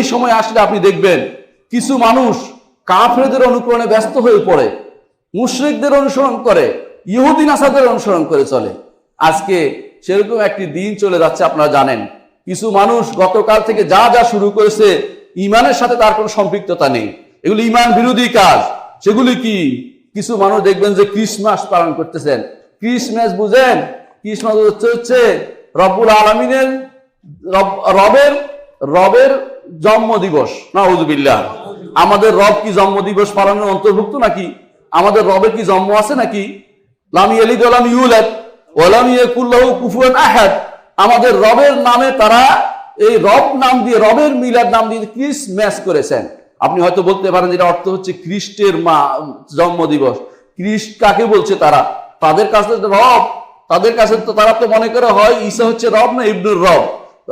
এই সময় আসলে আপনি দেখবেন কিছু মানুষ কাফেরদের অনুকরণে ব্যস্ত হয়ে পড়ে, মুশরিকদের অনুসরণ করে ইহুদিন আসাদের অনুসরণ করে চলে। আজকে সেরকম একটি দিন চলে যাচ্ছে, আপনারা জানেন। কিছু মানুষ গতকাল থেকে যা যা শুরু করেছে, ইমানের সাথে তার কোনো সম্পৃক্ততা নেই। এগুলি ইমান বিরোধী কাজ। সেগুলি কি? কিছু মানুষ দেখবেন যে ক্রিসমাস পালন করতেছেন। ক্রিসমাস বুঝেন? ক্রিসমাস হচ্ছে হচ্ছে রব্বুল আলমিনের রবের রবের জন্ম দিবস নাউজুবিল্লাহ। আমাদের রব কি জন্ম দিবস পালনের অন্তর্ভুক্ত নাকি? আমাদের রবের কি জন্ম আছে নাকি? আমাদের রবের নামে তারা এই রব নাম দিয়ে, রবের মিলাদ নাম দিয়ে ক্রিসমাস করেছেন। আপনি হয়তো বলতে পারেন যেটা অর্থ হচ্ছে খ্রিস্টের মা জন্ম দিবস খ্রিস্ট কাকে বলছে তারা? তাদের কাছে রব, তাদের কাছে তো তারা তো মনে করে হয় ঈসা হচ্ছে রব না ইবনুর রব?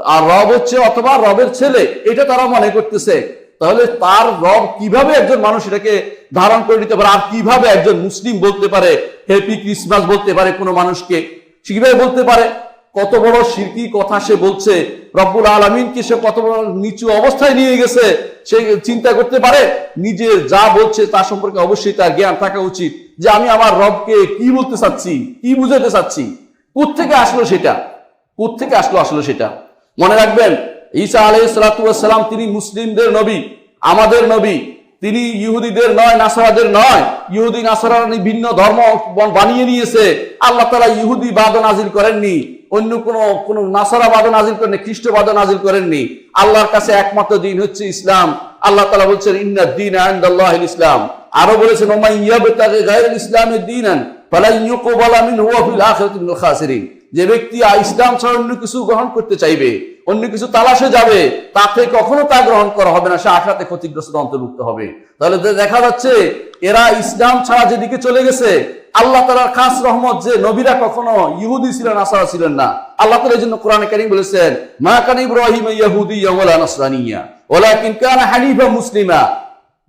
আর রব হচ্ছে অথবা রবের ছেলে, এটা তারা মনে করতেছে। তাহলে তার রব কীভাবে একজন মানুষ এটাকে ধারণ করে নিতে পারে? আর কীভাবে একজন মুসলিম বলতে পারে? হ্যাপি ক্রিসমাস বলতে পারে কোনো মানুষকে। সে কীভাবে বলতে পারে? কত বড় শিরকি কথা সে বলছে। রব্বুল আলমিনকে সে কত বড় নিচু অবস্থায় নিয়ে গেছে? সে চিন্তা করতে পারে? নিজে যা বলছে তার সম্পর্কে অবশ্যই তার জ্ঞান থাকা উচিত। যে আমি আমার রবকে কি বলতে চাচ্ছি? কি বুঝাতে চাচ্ছি? কোত্থেকে আসলো সেটা? কোত্থেকে আসলো আসলো সেটা? মনে রাখবেন, ঈসা আলাই সালাতাম তিনি মুসলিমদের নবী, আমাদের নবী। তিনি ইহুদিদের নয়, নাসারাদের নয়। ইহুদি নাসারা ভিন্ন ধর্ম বানিয়ে নিয়েছে। আল্লাহ তালা ইহুদি বাদ নাজিল করেননি। অন্য কোন কোন নাসারা বাদ নাজিল করেননি খ্রিস্টবাদ নাজিল করেননি। আল্লাহর কাছে একমাত্র দিন হচ্ছে ইসলাম। আল্লাহ তালা বলছেন, ইন্না দিন আন্দাল্লাহ ইসলাম। আরও বলেছেন ওমাই ইয়াবতাগে গায়রুল ইসলামের দিনান ফালা ইউকবালা মিনহু ওয়া ফিল আখিরাতি মিনাল খাসিরিন। যে ব্যক্তি ইসলাম ছাড়া অন্য কিছু গ্রহণ করতে চাইবে, অন্য কিছু তালাশে যাবে তাতে কখনো তা গ্রহণ করা হবে না, সে আখড়াতে ক্ষতিগ্রস্ত অন্তর্ভুক্ত হবে। তাহলে দেখা যাচ্ছে এরা ইসলাম ছাড়া যেদিকে চলে গেছে, আল্লাহ তালার খাস রহমত যে নবীরা কখনো ইহুদি ছিলেন আসারা ছিলেন না। আল্লাহ তালা এই জন্য কোরআনে কারিম বলেছেন, মা কান ইব্রাহিম ইয়াহুদি ওয়ালা নাসরানিয়া, ওয়ালাকিন কানা হানিফা মুসলিমা।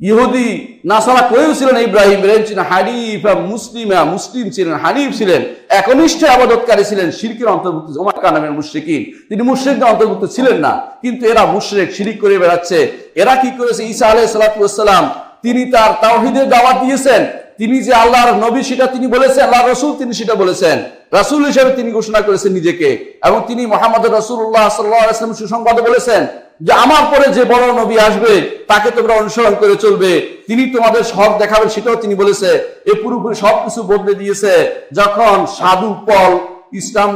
ইহুদি নাসারা কেউ ছিলেন ইব্রাহিম ছিলেন হানিফা মুসলিমা মুসলিম ছিলেন, হানিফ ছিলেন। একনিষ্ঠ আবাদতকারী ছিলেন শিরকের অন্তর্ভুক্ত ওমার কানামের মুশ্রিকিন। তিনি মুশ্রিকদের অন্তর্ভুক্ত ছিলেন না, কিন্তু এরা মুশ্রিক, শিরিক করে বেড়াচ্ছে। এরা কি করেছে? ঈসা আলাই সালাতাম তিনি তার তাওহিদের দাওয়াত দিয়েছেন। তিনি যে আল্লাহর নবী, সেটা তিনি বলেছেন আল্লাহ রসুল তিনি সেটা বলেছেন। রাসূল হিসেবে তিনি ঘোষণা করেছেন নিজেকে। এবং তিনি মোহাম্মদ রসুল্লাহ সাল্লাম সুসংবাদে বলেছেন। যে আমার পরে যে বড় নবী আসবে, তাকে তোমরা অনুসরণ করে চলবে। তিনি তোমাদের সব দেখাবেন, সেটাও তিনি বলেছে। এ পুরোপুরি সবকিছু বদলে দিয়েছে যখন সাধু পল ইসলাম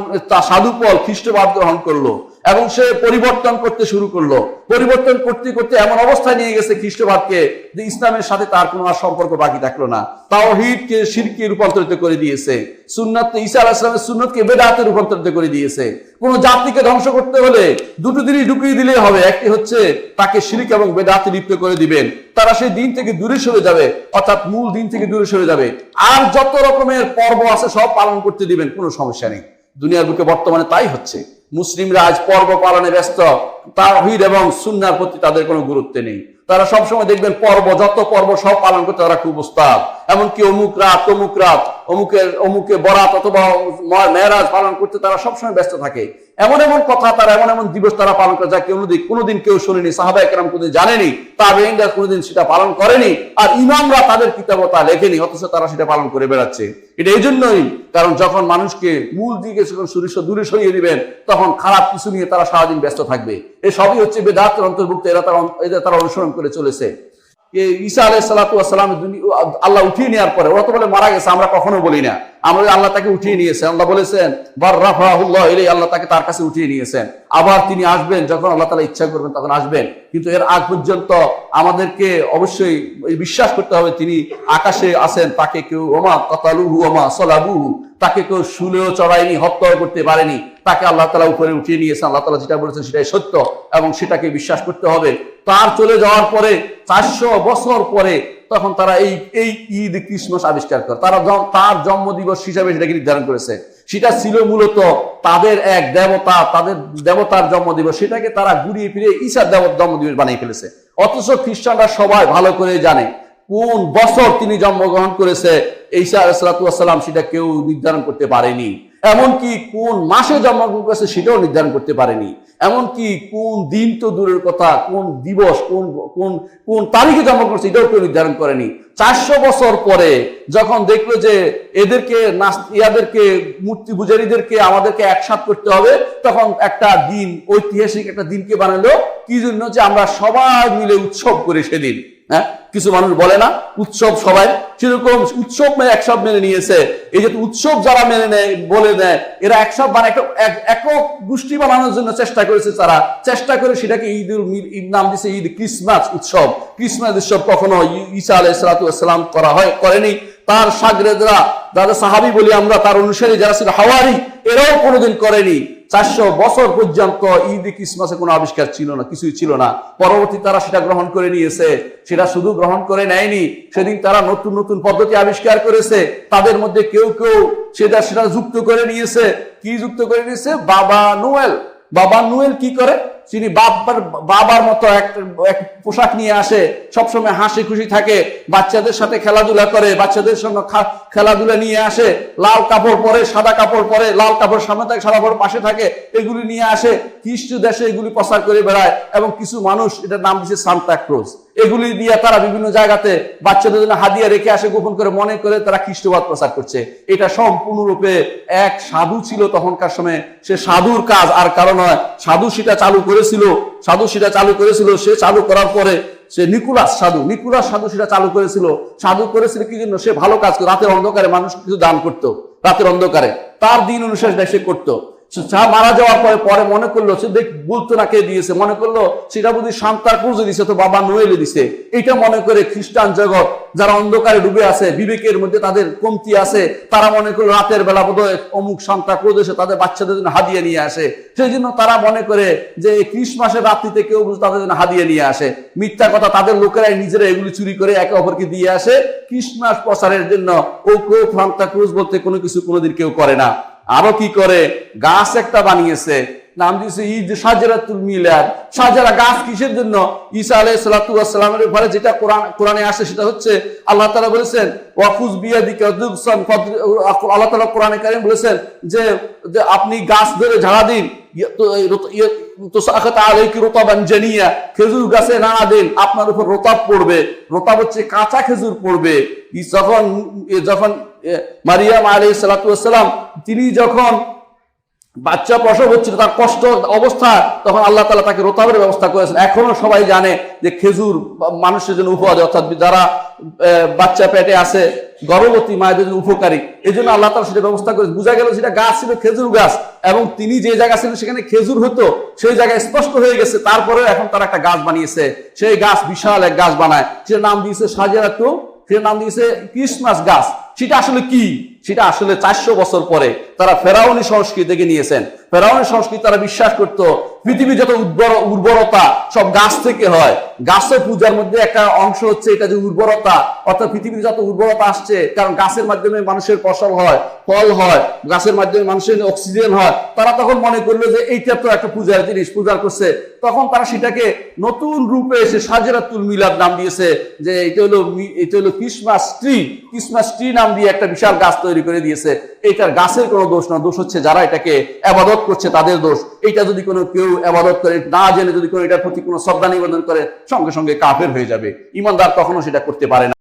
সাধু পল খ্রিস্টবাদ গ্রহণ করল। এবং সে পরিবর্তন করতে শুরু করল। পরিবর্তন করতে করতে এমন অবস্থায় নিয়ে গেছে খ্রিস্টবাদকে যে ইসলামের সাথে তার কোনো আর সম্পর্ক বাকি থাকল না। তাওহিদকে শিরকে রূপান্তরিত করে দিয়েছে। সুন্নাত ঈসা আলাহ ইসলামের সুন্নতকে বেদাতে রূপান্তরিত করে দিয়েছে। কোন জাতিকে ধ্বংস করতে হলে দুটো জিনিস ঢুকিয়ে দিলেই হবে। একটি হচ্ছে তাকে শিরিক এবং বেদাতে লিপ্ত করে দিবেন। তারা সেই দিন থেকে দূরে সরে যাবে, অর্থাৎ মূল দিন থেকে দূরে সরে যাবে। আর যত রকমের পর্ব আছে সব পালন করতে দিবেন, কোনো সমস্যা নেই। দুনিয়ার বুকে বর্তমানে তাই হচ্ছে। মুসলিমরা আজ পর্ব পালনে ব্যস্ত। তাহিদ এবং সুন্নার প্রতি তাদের কোনো গুরুত্ব নেই। তারা সবসময় দেখবেন পর্ব, যত পর্ব সব পালন করতে তারা খুব উস্তাদ। এমনকি অমুক রাত অমুক রাত, অমুকের, অমুকে বরাত অথবা মেয়েরাজ পালন করতে তারা সবসময় ব্যস্ত থাকে। এমন এমন কথা তারা, এমন এমন দিবস তারা পালন করে যা কোনোদিন কোনোদিন কেউ শোনেনি, সাহাবা একরাম কোনোদিন জানেনি তাবেইনরা কোনোদিন সেটা পালন করেনি, আর ইমামরা তাদের কিতাবও তা লেখেনি, অথচ তারা সেটা পালন করে বেড়াচ্ছে। এটা এই জন্যই কারণ যখন মানুষকে মূল দিকে যখন সুরিশ দূরে সরিয়ে দিবেন, তখন খারাপ কিছু নিয়ে তারা সারাদিন ব্যস্ত থাকবে। এই সবই হচ্ছে বেদাতের অন্তর্ভুক্ত, এরা তারা এদের তারা অনুসরণ করে চলেছে। ঈসা আলাই সালাতাম আল্লাহ উঠিয়ে নেওয়ার পরে, ওরা তো বলে মারা গেছে, আমরা কখনো বলি না। আমরা আল্লাহ তাকে উঠিয়ে নিয়েছেন। আল্লাহ বলেছেন বার রাফাহুল্লাহ এলে আল্লাহ তাকে তার কাছে উঠিয়ে নিয়েছেন। আবার তিনি আসবেন, যখন আল্লাহ তালা ইচ্ছা করবেন তখন আসবেন। কিন্তু এর আগ পর্যন্ত আমাদেরকে অবশ্যই বিশ্বাস করতে হবে, তিনি আকাশে আছেন, তাকে কেউ, ওমা কতালুহু, ওমা সলাবুহু, তাকে কেউ শুলেও চড়ায়নি, হত্যাও করতে পারেনি। তাকে আল্লাহ তালা উপরে উঠিয়ে নিয়েছেন। আল্লাহ তালা যেটা বলেছেন সেটাই সত্য এবং সেটাকে বিশ্বাস করতে হবে। তার চলে যাওয়ার পরে চারশো বছর পরে তখন তারা এই এই ঈদ ক্রিসমাস আবিষ্কার করে। তারা তার জন্ম দিবস হিসাবে সেটাকে নির্ধারণ করেছে। সেটা ছিল মূলত তাদের এক দেবতা, তাদের দেবতার জন্ম দিবস সেটাকে তারা ঘুরিয়ে ফিরে ঈশার দেব জন্ম দিবস বানিয়ে ফেলেছে। অথচ খ্রিস্টানরা সবাই ভালো করে জানে কোন বছর তিনি জন্মগ্রহণ করেছে। ঈসা আলাইসালাম সেটা কেউ নির্ধারণ করতে পারেনি। এমনকি কোন মাসে জন্মগ্রহণ করেছে সেটাও নির্ধারণ করতে পারেনি। এমনকি কোন দিন তো দূরের কথা, কোন দিবস, কোন কোন কোন তারিখে জন্মগ্রহণ করেছে এটাও কেউ নির্ধারণ করেনি। চারশো বছর পরে যখন দেখল যে এদেরকে ইয়াদেরকে, মূর্তি পূজারীদেরকে আমাদেরকে একসাথ করতে হবে, তখন একটা দিন, ঐতিহাসিক একটা দিনকে বানালো। কি জন্য? যে আমরা সবাই মিলে উৎসব করি সেদিন। হ্যাঁ? কিছু মানুষ বলে না, উৎসব সবাই সেরকম উৎসব মেনে একসব মেনে নিয়েছে। এই যে উৎসব যারা মেনে নেয়, বলে দেয়, এরা একসব মানে একটা একক গোষ্ঠী বানানোর জন্য চেষ্টা করেছে তারা। চেষ্টা করে সেটাকে ঈদ ঈদ নাম দিছে ঈদ ক্রিসমাস উৎসব। ক্রিসমাস উৎসব কখনো ঈসা আলাই সালাতাম করা হয়, করেনি। তার সাগরেদরা যারা সাহাবি বলি আমরা, তার অনুসারী যারা ছিল হাওয়ারি, এরাও কোনোদিন করেনি। চারশো বছর পর্যন্ত ঈদ ক্রিসমাসে কোনো আবিষ্কার ছিল না, কিছুই ছিল না। পরবর্তী তারা সেটা গ্রহণ করে নিয়েছে। সেটা শুধু গ্রহণ করে নেয়নি, সেদিন তারা নতুন নতুন পদ্ধতি আবিষ্কার করেছে। তাদের মধ্যে কেউ কেউ সেটা সেটা যুক্ত করে নিয়েছে। কি যুক্ত করে নিয়েছে? বাবা নোয়েল। বাবা নুয়েল কি করে? তিনি বাবার বাবার মতো এক এক পোশাক নিয়ে আসে, সবসময় হাসি খুশি থাকে, বাচ্চাদের সাথে খেলাধুলা করে, বাচ্চাদের সঙ্গে খেলাধুলা নিয়ে আসে, লাল কাপড় পরে, সাদা কাপড় পরে, লাল কাপড় সামনে থাকে, সাদা কাপড় পাশে থাকে, এগুলি নিয়ে আসে, খ্রিস্ট দেশে এগুলি প্রচার করে বেড়ায়, এবং কিছু মানুষ, এটার নাম দিচ্ছে সান্তা ক্রোজ। এগুলি দিয়ে তারা বিভিন্ন জায়গাতে বাচ্চাদের জন্য হাদিয়া রেখে আসে, গোপন করে মনে করে তারা খ্রিস্টবাদ প্রচার করছে। এটা সম্পূর্ণরূপে এক সাধু ছিল তখনকার সময়। সে সাধুর কাজ, আর কারণ নয় সাধু সেটা চালু করেছিল, সাধু সেটা চালু করেছিল, সে চালু করার পরে সে নিকুলাস সাধু নিকুলাস সাধু সেটা চালু করেছিল। সাধু করেছিল কি জন্য? সে ভালো কাজ করে, রাতের অন্ধকারে মানুষ কিছু দান করতো, রাতের অন্ধকারে। তার দিন অনুসারে সে করতো। চা মারা যাওয়ার পরে পরে মনে করল, সে দেখ বলতো না কে দিয়েছে। মনে করল, সেটা বুঝি শান্তার ক্রুজে দিছে তো বাবা নোয়েলে দিছে। এটা মনে করে খ্রিস্টান জগৎ, যারা অন্ধকারে ডুবে আছে, বিবেকের মধ্যে তাদের কমতি আছে, তারা মনে করল রাতের বেলা বোধহয় অমুক শান্তা ক্রুজ এসে তাদের বাচ্চাদের জন্য হাদিয়া নিয়ে আসে। সেই জন্য তারা মনে করে যে ক্রিসমাসের রাত্রিতে কেউ বুঝি তাদের জন্য হাদিয়া নিয়ে আসে। মিথ্যা কথা তাদের লোকেরাই নিজেরা এগুলি চুরি করে একে অপরকে দিয়ে আসে। ক্রিসমাস প্রচারের জন্য ও কেউ সান্তা ক্রুজ বলতে কোনো কিছু কোনোদিন কেউ করে না। আরও কি করে? গাছ একটা বানিয়েছে নাম দিয়েছে ঈদ, সাজরাতুল মিলাদ। সাজারা গাছ কিসের জন্য? ঈসা আলাই সালাতামের ব্যাপারে যেটা কোরআন কোরআনে আসে সেটা হচ্ছে আল্লাহ তালা বলেছেন ওয়াফুজ অদুকসান ফদ- আল্লাহ তালা কোরআনে কারিম বলেছেন যে যে আপনি গাছ ধরে ঝাড়া দিন। খেজুর গাছে নানা দিন, আপনার উপর রতাব পড়বে। রতাব হচ্ছে কাঁচা খেজুর পড়বে। যখন যখন মারিয়াম আলী সালাতাম তিনি যখন বাচ্চা প্রসব হচ্ছিল তার কষ্ট অবস্থা, তখন আল্লাহ তালা তাকে রোতাবের ব্যবস্থা করেছেন। এখনও সবাই জানে যে খেজুর মানুষের জন্য উপহার অর্থাৎ যারা বাচ্চা পেটে আছে, গর্ভবতী মায়েদের জন্য উপকারী এই জন্য আল্লাহ তালা সেটা ব্যবস্থা করেছে বোঝা গেল সেটা গাছ ছিল খেজুর গাছ, এবং তিনি যে জায়গা ছিলেন সেখানে খেজুর হতো, সেই জায়গায় স্পষ্ট হয়ে গেছে। তারপরে এখন তারা একটা গাছ বানিয়েছে, সেই গাছ বিশাল এক গাছ বানায়। সেটার নাম দিয়েছে সাজেরাতু সেটার নাম দিয়েছে ক্রিসমাস গাছ। সেটা আসলে কি? সেটা আসলে চারশো বছর পরে তারা ফেরাউনি সংস্কৃতি থেকে নিয়েছেন। ফেরাউনি সংস্কৃতি তারা বিশ্বাস করত পৃথিবীর যত উর্বর উর্বরতা সব গাছ থেকে হয় গাছের পূজার মধ্যে একটা অংশ হচ্ছে এটা যে উর্বরতা, অর্থাৎ পৃথিবীর যত উর্বরতা আসছে, কারণ গাছের মাধ্যমে মানুষের ফসল হয়, ফল হয়, গাছের মাধ্যমে মানুষের অক্সিজেন হয়, তারা তখন মনে করল যে এইটা তো একটা পূজার জিনিস, পূজা করছে। তখন তারা সেটাকে নতুন রূপে এসে সাজেরাতুল মিলাদ নাম দিয়েছে, যে এটা হলো এটা হলো ক্রিসমাস ট্রি ক্রিসমাস ট্রি নাম দিয়ে একটা বিশাল গাছ তৈরি করে দিয়েছে। এটার গাছের কোনো দোষ না, দোষ হচ্ছে যারা এটাকে আবাদত করছে তাদের দোষ। এটা যদি কোনো কেউ আবাদত করে, না জেনে যদি কোনো এটার প্রতি কোনো শ্রদ্ধা নিবেদন করে, সঙ্গে সঙ্গে কাফের হয়ে যাবে। ইমানদার কখনো সেটা করতে পারে না।